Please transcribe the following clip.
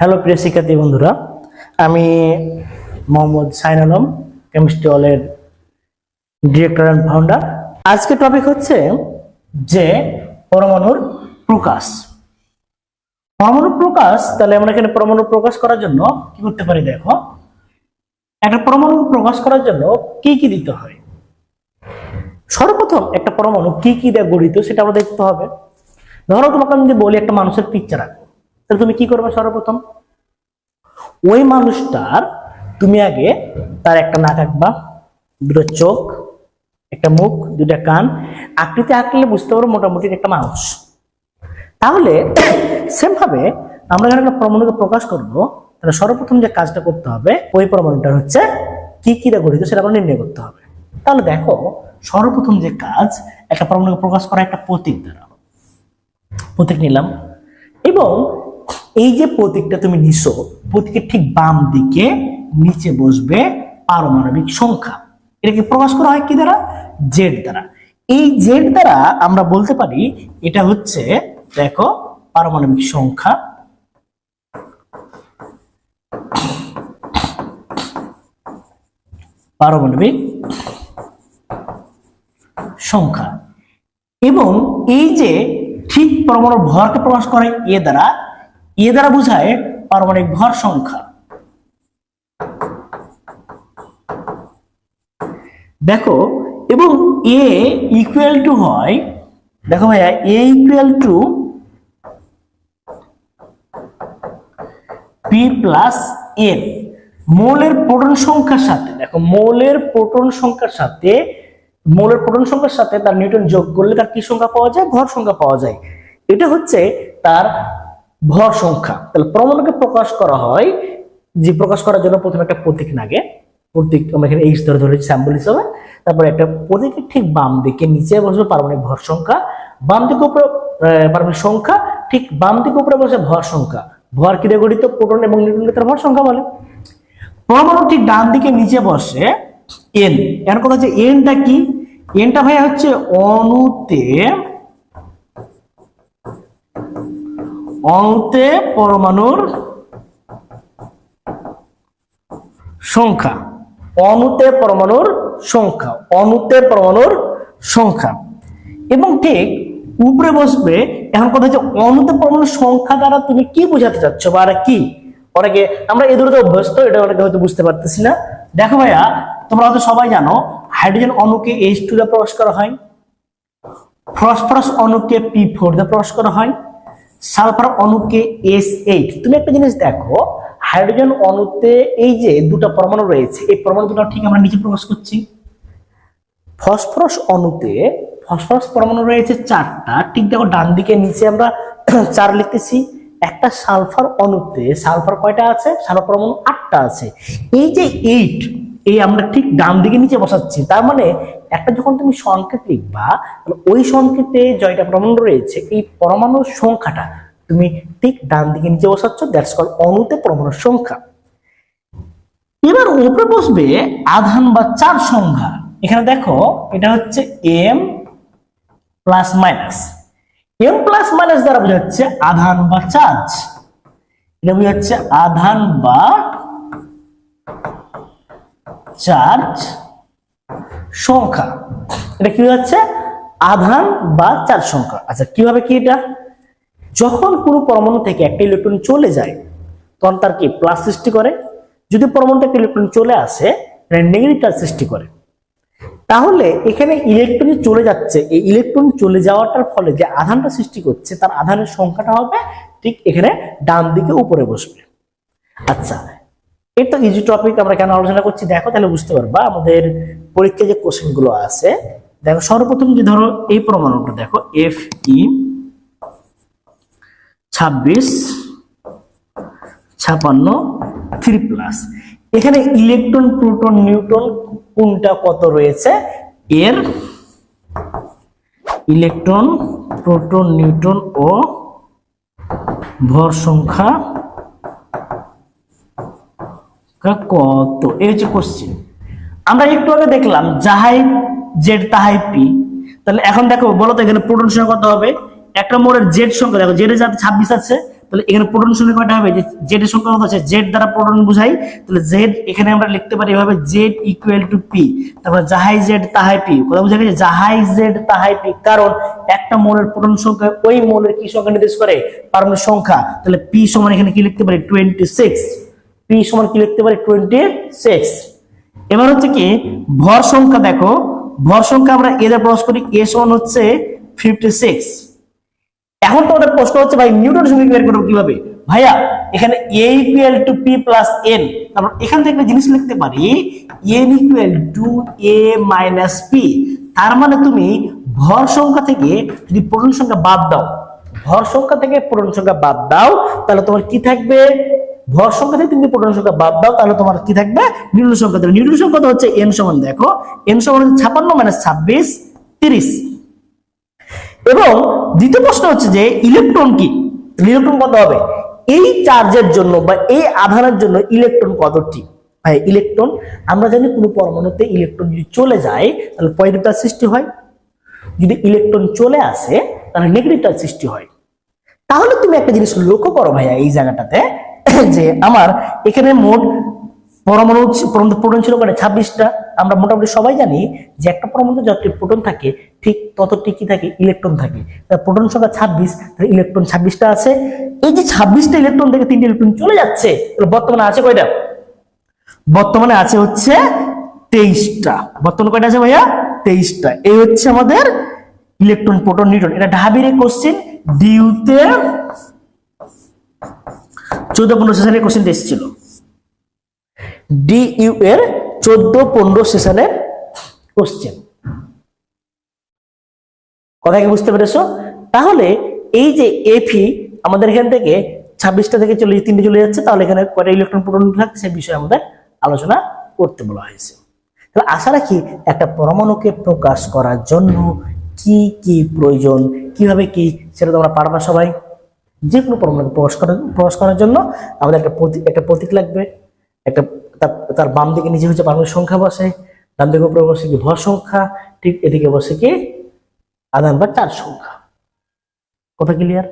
Hello প্রিয় শিক্ষার্থী বন্ধুরা, আমি মোহাম্মদ সাইন আলম কেমিস্ট্রি অলের ডিরেক্টর অ্যান্ড ফাউন্ডার আজকে টপিক হচ্ছে যে পরমাণুর প্রকাশ। পরমাণু প্রকাশ, তাহলে আমরা এখানে পরমাণু প্রকাশ করার জন্য কি করতে পারি দেখো? একটা পরমাণু প্রকাশ করার জন্য কি কি দিতে হয়? সর্বপ্রথম একটা পরমাণু কি কি দিয়ে গঠিত সেটা আমরা দেখতে হবে। ধরো তোমাকে আমি যদি বলি একটা মানুষের পিকচার আঁকো তাহলে তুমি কি করবে সর্বপ্রথম? ওই মানুষটার তুমি আগে তার একটা নাক আঁকবা, দুটো চোখ, একটা মুখ দুটা কান, আকৃতি আঁকলে বুঝতে পারো মোটামুটি একটা মানুষ। তাহলে সেম ভাবে আমরা যখন একটা পরমাণুকে প্রকাশ করব, তাহলে সর্বপ্রথম যে কাজটা করতে হবে, ওই পরমাণুটার হচ্ছে কি কি দিয়ে গঠিত সেটা আমরা নির্ণয় করতে হবে। তাহলে দেখো, সর্বপ্রথম যে কাজ, একটা পরমাণুকে প্রকাশ করা একটা প্রতীক দ্বারা। প্রতীক নিলাম। এবং এই যে প্রতীকটা তুমি নিছো, প্রতীকের ঠিক বাম দিকে নিচে বসবে পারমাণবিক সংখ্যা। এটাকে প্রকাশ করা হয় কি দ্বারা? জেড দ্বারা। এই জেড দ্বারা আমরা বলতে পারি, এটা হচ্ছে, দেখো, পারমাণবিক সংখ্যা। পারমাণবিক সংখ্যা। এবং এই যে ঠিক পরমাণুর ভরকে প্রকাশ করে এ দ্বারা এ দ্বারা বোঝায় পারমাণবিক ভর সংখ্যা। দেখো, এবং এ ইকুয়াল টু হয়, দেখো ভাইয়া, A equal to P plus N মৌলের প্রোটন সংখ্যার সাথে, দেখো, মৌলের প্রোটন সংখ্যার সাথে, মৌলের প্রোটন সংখ্যার সাথে তার নিউটন যোগ করলে তার কি সংখ্যা পাওয়া যায়? ভর সংখ্যা পাওয়া যায়। এটা হচ্ছে তার ভর সংখ্যা। তাহলে পরমাণুকে প্রকাশ করা হয় যে প্রকাশ করার জন্য প্রথমে একটা প্রতীক লাগে। প্রতীক আমরা এখানে এইচ ধরে ধরেছি স্যাম্পল হিসাবে। তারপরে একটা প্রতীকের ঠিক বাম দিকে নিচে বসবে পারমাণবিক ভর সংখ্যা। বাম দিকে উপরে আহ, পারমাণবিক সংখ্যা ঠিক বাম দিকে উপরে বসে ভর সংখ্যা। ভর কি দিয়ে গঠিত? প্রোটন এবং নিউট্রনকে তার ভর সংখ্যা বলে। পরমাণু ঠিক ডান দিকে নিচে বসে এন এর কথা হচ্ছে এনটা কি? এনটা ভাইয়া হচ্ছে অণুতে অণুতে পরমাণুর সংখ্যা। অণুতে পরমাণুর সংখ্যা। অণুতে পরমাণুর সংখ্যা। এবং ঠিক উপরে বসবে, এখন কথা হচ্ছে অণুতে পরমাণুর সংখ্যা দ্বারা তুমি কি বোঝাতে চাচ্ছ বা আর কি? অনেকে, আমরা এ দূরে অভ্যস্ত, এটা অনেকে হয়তো বুঝতে পারতেছি না। দেখো ভাইয়া, তোমরা হয়তো সবাই জানো, হাইড্রোজেন অণুকে এইচ টু দিয়ে প্রকাশ করা হয়। ফসফরাস অণুকে পি ফোর দিয়ে প্রকাশ করা হয়। সালফার অণুকে এস এইট তুমি একটা জিনিস দেখো, হাইড্রোজেন অণুতে এই যে দুটো পরমাণু রয়েছে, এই পরমাণু দুটো ঠিক আমরা নিচে প্রকাশ করছি। ফসফরাস অণুতে ফসফরাস পরমাণু রয়েছে চারটা। ঠিক দেখো, ডান দিকে নিচে আমরা চার লিখতেছি। একটা সালফার অণুতে সালফার কয়টা আছে? সালফার পরমাণু আটটা আছে। এই যে এইট এই আমরা ঠিক ডান দিকে নিচে বসাচ্ছি। তার মানে একটা যখন তুমি সংকেত লিখবা ওই সংকেতে জয়টা পরমাণু রয়েছে। এই পরমাণুর সংখ্যাটা তুমি ঠিক ডান দিকে নিচে বসাচ্ছ দ্যাটস কল অণুতে পরমাণুর সংখ্যা। এবার উপরে বসবে আধান বা চার সংখ্যা। এখানে দেখো, এটা হচ্ছে M plus minus M plus minus দ্বারা বোঝাচ্ছে আধান বা চার্জ এটা বোঝাচ্ছে আধান বা চার্জ সংখ্যা। এটা কি হচ্ছে? আধান বা চার্জ সংখ্যা। আচ্ছা কীভাবে কি এটা? যখন কোনো পরমাণু থেকে একটা ইলেকট্রন চলে যায়, তখন তার কি প্লাস সৃষ্টি করে? যদি পরমাণু থেকে ইলেকট্রন চলে আসে নেগেটিভ চার্জ সৃষ্টি করে। তাহলে এখানে ইলেকট্রন চলে যাচ্ছে। এই ইলেকট্রন চলে যাওয়াটার ফলে যে আধানটা সৃষ্টি করছে, তার আধানের সংখ্যাটা হবে ঠিক এখানে ডান দিকে উপরে বসবে। আচ্ছা এটা ইজি টপিক আমরা কেন আলোচনা করছি? দেখো, তাহলে বুঝতে পারবা আমাদের পরীক্ষায় যে কোশ্চেনগুলো আছে, দেখো, সর্বপ্রথম যে ধরো এই পরমাণুটা, দেখো এফ ই ছাব্বিশ ছাপান্ন থ্রি প্লাস এখানে ইলেকট্রন প্রোটন নিউট্রন কোনটা কত রয়েছে? এর ইলেকট্রন প্রোটন নিউট্রন ও ভর সংখ্যা কত? এই হচ্ছে কোশ্চিন আমরা একটু আগে দেখলাম যাহাই জেড তাহাই পি। তাহলে এখন দেখো, বলো তো এখানে প্রোটন সংখ্যা কত হবে? একটা মোড়ের জেড সংখ্যা, দেখো, জেড যাতে ছাব্বিশ আছে, তাহলে এখানে প্রোটন সংখ্যা কয়টা হবে? যে জেড সংখ্যা কত আছে? জেড দ্বারা প্রোটন বুঝাই, তাহলে জেড এখানে আমরা লিখতে পারি এভাবে, জেড ইকুয়াল টু পি। তারপর যাহাই জেড, তাহাই পি। কথা বুঝা গেছে? যাহাই জেড, তাহাই পি। কারণ একটা মোলের প্রোটন সংখ্যা ওই মোলের কি সংখ্যা নির্দেশ করে? পারমাণবিক সংখ্যা। তাহলে পি সমান এখানে কি লিখতে পারি? টোয়েন্টি সিক্স পি সমান কি লিখতে পারি? টোয়েন্টি সিক্স এবার হচ্ছে কি, ভর সংখ্যা দেখো। ভর সংখ্যা আমরা এ দ্বারা প্রকাশ করি, এ সমান হচ্ছে ফিফটি সিক্স এখন তোমাদের প্রশ্ন হচ্ছে, ভাই, নিউটন সংখ্যা বের করব কীভাবে? ভাইয়া, এখানে A equal to P plus N তারপর এখান থেকে জিনিস লিখতে পারি N equal to A minus P তার মানে তুমি ভর সংখ্যা থেকে যদি পূর্ণ সংখ্যা বাদ দাও, ভর সংখ্যা থেকে পূর্ণ সংখ্যা বাদ দাও, তাহলে তোমার কি থাকবে? ভর সংখ্যা থেকে তুমি পূর্ণ সংখ্যা বাদ দাও, তাহলে তোমার কি থাকবে? নিউটন সংখ্যা তাহলে নিউটন সংখ্যা হচ্ছে এন সমান, দেখো। এন সমান হচ্ছে ছাপান্ন মাইনাস ছাব্বিশ, তিরিশ। এবং দ্বিতীয় প্রশ্ন হচ্ছে যে, ইলেকট্রন কি? ইলেকট্রন কত হবে? এই চার্জের জন্য বা এই আধানের জন্য ইলেকট্রন কতটি? ভাই, ইলেকট্রন, আমরা জানি কোনো পরমাণুতে ইলেকট্রন যদি চলে যায়, তাহলে পজিটিভ চার্জ সৃষ্টি হয়। যদি ইলেকট্রন চলে আসে, তাহলে নেগেটিভ চার্জ সৃষ্টি হয়। তাহলে তুমি একটা জিনিস লক্ষ্য করো ভাইয়া, এই জায়গাটাতে। যে আমার এখানে মোট পরমাণু প্রোটন ছিল মানে ছাব্বিশটা। আমরা মোটামুটি সবাই জানি যে একটা পরমাণুতে যতটি প্রোটন থাকে, ঠিক ততটি কি থাকে? ইলেকট্রন থাকে। প্রোটন সংখ্যা ছাব্বিশ ইলেকট্রন ছাব্বিশটা আছে। এই যে ছাব্বিশটা ইলেকট্রন থেকে তিনটে ইলেকট্রন চলে যাচ্ছে বর্তমানে আছে কয়টা? বর্তমানে আছে হচ্ছে তেইশটা। বর্তমানে কয়টা আছে ভাইয়া? তেইশটা। এই হচ্ছে আমাদের ইলেকট্রন প্রোটন নিউট্রন। এটা ঢাবির কোশ্চেন ডিউতে চোদ্দ পনেরো সেশনের কোশ্চেন এসেছিল ডিইউ এর চোদ্দ পনেরো সেশনের কোশ্চেন কথা কি বুঝতে পেরেছ? তাহলে এই যে এফি আমাদের এখান থেকে ছাব্বিশটা থেকে চলে তিনটে চলে যাচ্ছে, তাহলে এখানে কয়টা ইলেকট্রন প্রোটন থাকছে সে বিষয়ে আমাদের আলোচনা করতে বলা হয়েছে। তাহলে আশা রাখি একটা পরমাণুকে প্রকাশ করার জন্য কি কি প্রয়োজন, কীভাবে কি, সেটা তোমরা পারবা সবাই। যে কোনো পরমাণুকে প্রকাশ করার প্রকাশ করার জন্য আমাদের একটা প্রতীক একটা প্রতীক লাগবে। একটা তার বাম দিকে নিচে হচ্ছে পারমাণবিক সংখ্যা বসে, ডান দিকে উপরে বসে কি ভর সংখ্যা, ঠিক এদিকে বসে কি আধান বা চার সংখ্যা। কথা ক্লিয়ার